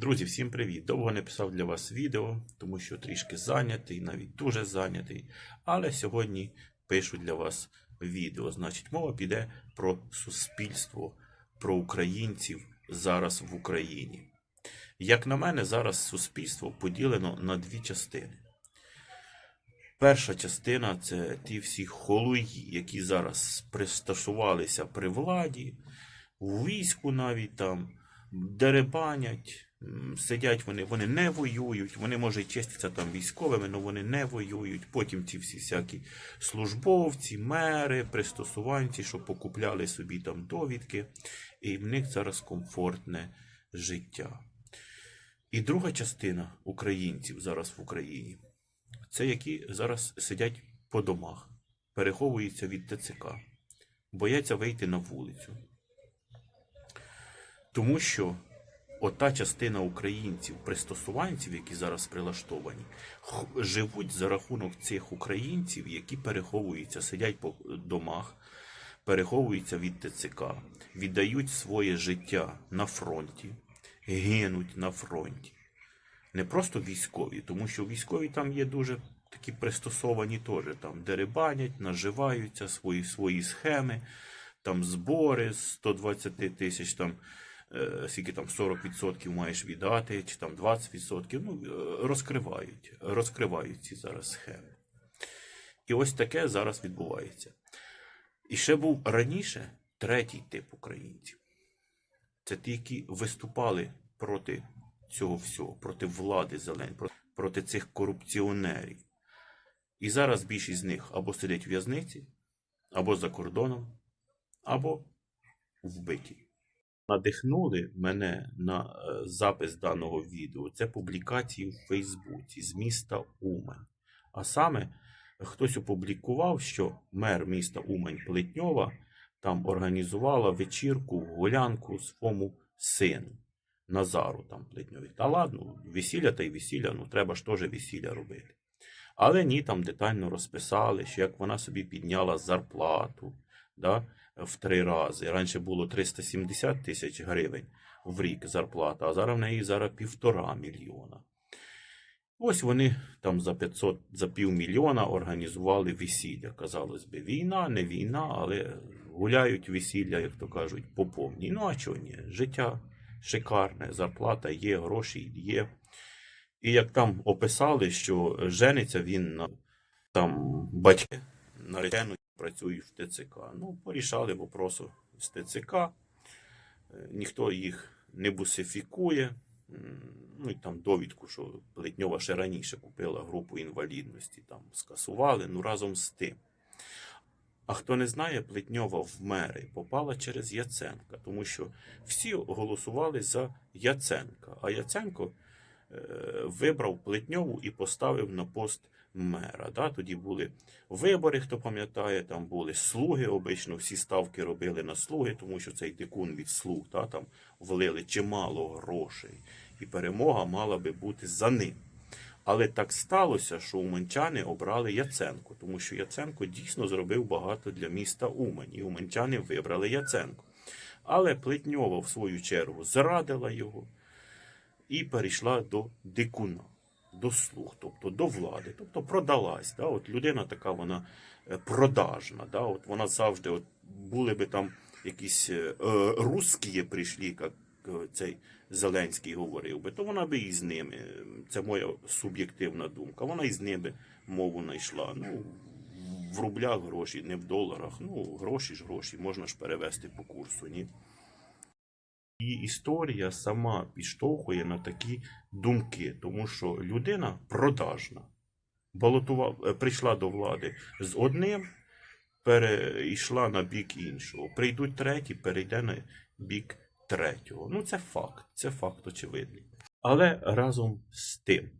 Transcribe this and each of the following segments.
Друзі, всім привіт! Довго не писав для вас відео, тому що трішки зайнятий, навіть дуже зайнятий. Але сьогодні пишу для вас відео. Значить, мова піде про суспільство, про українців зараз в Україні. Як на мене, зараз суспільство поділено на дві частини. Перша частина це ті всі холуї, які зараз пристосувалися при владі, у війську навіть там деребанять, сидять вони, вони не воюють, вони може чистяться там військовими, але вони не воюють. Потім ці всі всякі службовці, мери, пристосуванці, що покупляли собі там довідки, і в них зараз комфортне життя. І друга частина українців зараз в Україні це які зараз сидять по домах, переховуються від ТЦК, бояться вийти на вулицю. Тому що ота частина українців, пристосуванців, які зараз прилаштовані, живуть за рахунок цих українців, які переховуються, сидять по домах, переховуються від ТЦК, віддають своє життя на фронті, гинуть на фронті. Не просто військові, тому що військові там є дуже такі пристосовані теж, там дерибанять, наживаються свої, свої схеми, там збори з 120 тисяч, там скільки там 40% маєш віддати, чи там 20%, ну, е, розкривають, розкривають ці зараз схеми. І ось таке зараз відбувається. І ще був раніше третій тип українців. Це ті, які виступали проти цього всього, проти влади зелень, проти, цих корупціонерів. І зараз більшість з них або сидять в в'язниці, або за кордоном, або вбиті. Надихнули мене на е, запис даного відео. Це публікації в Фейсбуці з міста Умань. А саме хтось опублікував, що мер міста Умань Плетньова там організувала вечірку, гулянку своєму сину. Назару там Плетньові. Та ладно, весілля та й весілля, ну треба ж теж весілля робити. Але ні, там детально розписали, що як вона собі підняла зарплату да, в три рази. Раніше було 370 тисяч гривень в рік зарплата, а зараз в неї зараз півтора мільйона. Ось вони там за 500, за півмільйона організували весілля. Казалось би, війна, не війна, але гуляють весілля, як то кажуть, по повній. Ну а чого ні? Життя шикарне, зарплата є, гроші є. І як там описали, що жениться він на там батьки наречену працюють в ТЦК. Ну, порішали вопросу з ТЦК, Е, ніхто їх не бусифікує. Ну і там довідку, що Плетньова ще раніше купила групу інвалідності, там скасували, ну разом з тим. А хто не знає, Плетньова в мери попала через Яценка, тому що всі голосували за Яценка. А Яценко е, вибрав Плетньову і поставив на пост мера. Да? Тоді були вибори, хто пам'ятає, там були слуги. Обично всі ставки робили на слуги, тому що цей дикун від слуг да? там влили чимало грошей, і перемога мала би бути за ним. Але так сталося, що уманчани обрали Яценко, тому що Яценко дійсно зробив багато для міста Умань, і уманчани вибрали Яценко. Але Плетньова, в свою чергу, зрадила його і перейшла до дикуна, до слуг, тобто до влади, тобто продалась. Да? От людина така вона е, продажна. Да? От вона завжди от були би там якісь е, е, русські прийшли, як е, цей Зеленський говорив би, то вона би і з ними. Це моя суб'єктивна думка. Вона і з ними мову знайшла. Ну, в рублях гроші, не в доларах. Ну, гроші ж гроші, можна ж перевести по курсу, ні? І історія сама підштовхує на такі думки, тому що людина продажна. Балотував, е, прийшла до влади з одним, перейшла на бік іншого. Прийдуть треті, перейде на бік третього. Ну, це факт, це факт очевидний. Але разом з тим,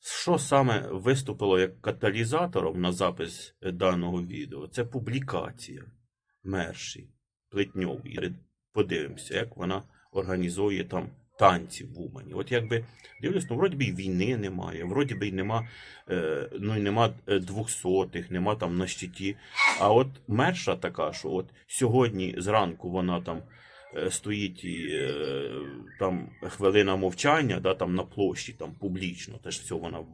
що саме виступило як каталізатором на запис даного відео, це публікація мерші Плетньової. Подивимося, як вона організує там танці в Умані. От якби дивлюсь, ну вроді би й війни немає, вроді би й нема, е, ну і нема е, двохсотих, нема там на щиті. А от мерша така, що от сьогодні зранку вона там стоїть е, там хвилина мовчання, да, там на площі, там публічно, теж все вона в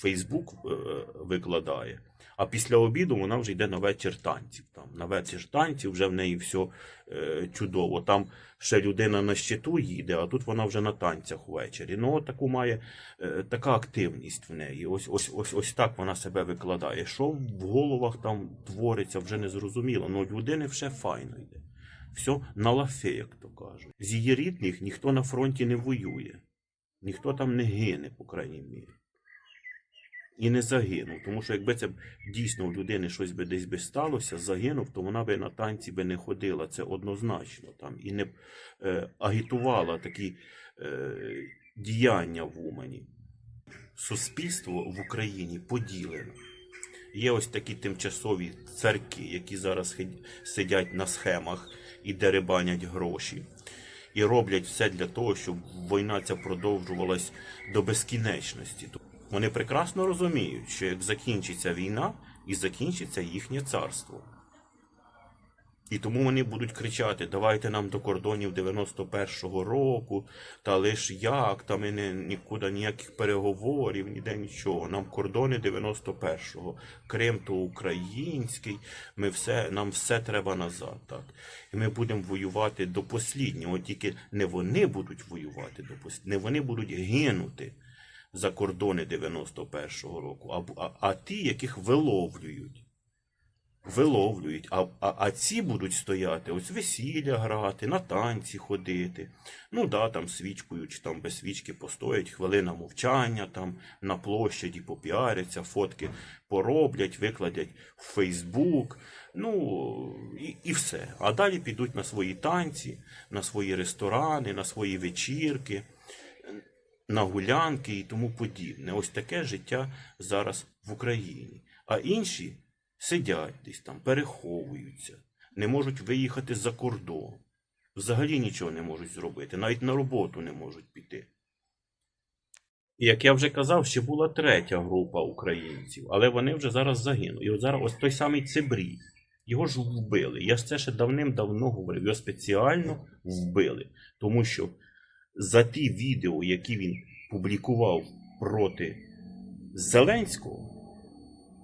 Фейсбук е, викладає. А після обіду вона вже йде на вечір танців. Там, на вечір танців вже в неї все е, чудово. Там ще людина на щиту їде, а тут вона вже на танцях ввечері. Ну, от таку має е, така активність в неї. Ось, ось, ось, ось так вона себе викладає. Що в головах там твориться, вже не зрозуміло. Ну, людини все файно йде. Все на лафе, як то кажуть. З її рідних ніхто на фронті не воює, ніхто там не гине, по крайній мірі. І не загинув. Тому що якби це дійсно у людини щось би десь би сталося, загинув, то вона би на танці би не ходила. Це однозначно там. І не е, агітувала такі е, діяння в Умані. Суспільство в Україні поділено. Є ось такі тимчасові церкви, які зараз сидять на схемах і деребанять гроші. І роблять все для того, щоб війна ця продовжувалась до безкінечності. Вони прекрасно розуміють, що як закінчиться війна, і закінчиться їхнє царство. І тому вони будуть кричати: давайте нам до кордонів 91-го року, та лиш як, та ми не, нікуди ніяких переговорів, ніде нічого. Нам кордони 91-го, Крим то український, ми все, нам все треба назад. Так? І ми будемо воювати до посліднього. Тільки не вони будуть воювати до посліднього, не вони будуть гинути за кордони 91-го року, а, а, а ті, яких виловлюють виловлюють, а, а, а ці будуть стояти, ось весілля грати, на танці ходити. Ну да, там свічкою чи там без свічки постоять, хвилина мовчання, там на площаді попіаряться, фотки пороблять, викладять в Фейсбук. Ну і, і все. А далі підуть на свої танці, на свої ресторани, на свої вечірки на гулянки і тому подібне. Ось таке життя зараз в Україні. А інші сидять десь там, переховуються, не можуть виїхати за кордон. Взагалі нічого не можуть зробити, навіть на роботу не можуть піти. Як я вже казав, ще була третя група українців, але вони вже зараз загинули. І от зараз ось той самий Цибрій. Його ж вбили. Я ж це ще давним-давно говорив. Його спеціально вбили. Тому що за ті відео, які він публікував проти Зеленського,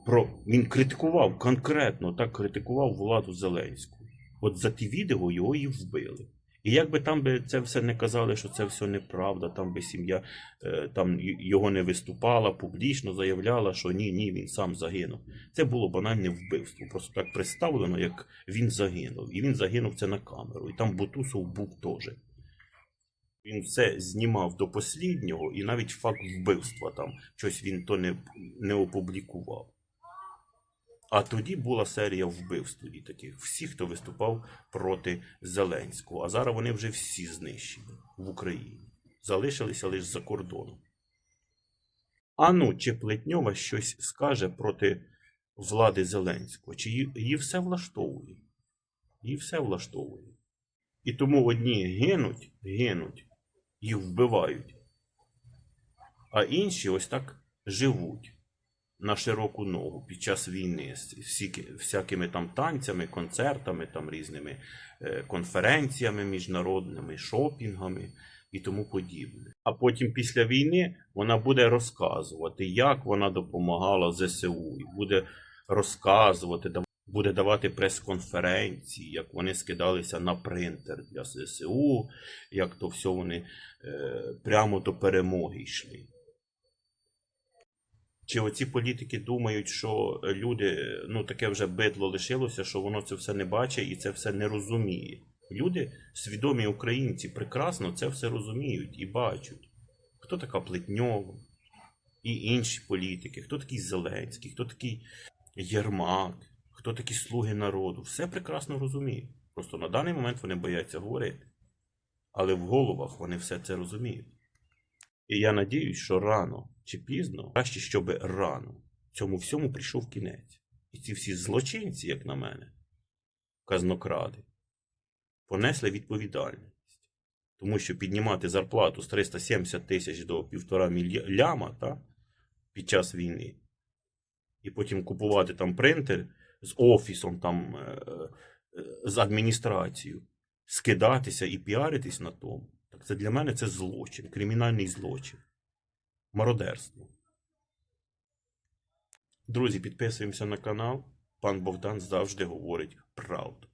про, він критикував конкретно так критикував владу Зеленську. От за ті відео його і вбили. І як би там би це все не казали, що це все неправда, там би сім'я е, там його не виступала, публічно заявляла, що ні, ні, він сам загинув. Це було банальне вбивство. Просто так представлено, як він загинув. І він загинув це на камеру. І там Бутусов був теж. Він все знімав до посліднього, і навіть факт вбивства там щось він то не, не опублікував. А тоді була серія вбивств тоді таких, всі, хто виступав проти Зеленського. А зараз вони вже всі знищені в Україні. Залишилися лише за кордоном. А ну, чи Плетньова щось скаже проти влади Зеленського? Чи її, все влаштовує? Її все влаштовує. І тому одні гинуть, гинуть, їх вбивають, а інші ось так живуть на широку ногу під час війни з всякими там танцями, концертами, там різними е, конференціями міжнародними, шопінгами і тому подібне. А потім після війни вона буде розказувати, як вона допомагала ЗСУ, і буде розказувати, буде давати прес-конференції, як вони скидалися на принтер для ЗСУ, як то все вони е, прямо до перемоги йшли. Чи оці політики думають, що люди, ну таке вже бидло лишилося, що воно це все не бачить і це все не розуміє. Люди, свідомі українці, прекрасно це все розуміють і бачать. Хто така Плетньова і інші політики, хто такий Зеленський, хто такий Єрмак, хто такі слуги народу. Все прекрасно розуміють. Просто на даний момент вони бояться говорити. Але в головах вони все це розуміють. І я надіюсь, що рано чи пізно, краще, щоб рано цьому всьому прийшов кінець. І ці всі злочинці, як на мене, казнокради, понесли відповідальність. Тому що піднімати зарплату з 370 тисяч до півтора мілья- ляма та, під час війни, і потім купувати там принтер з офісом, там, е, е, з адміністрацією. скидатися і піаритись на тому, так це для мене це злочин, кримінальний злочин, мародерство. Друзі, підписуємося на канал. Пан Богдан завжди говорить правду.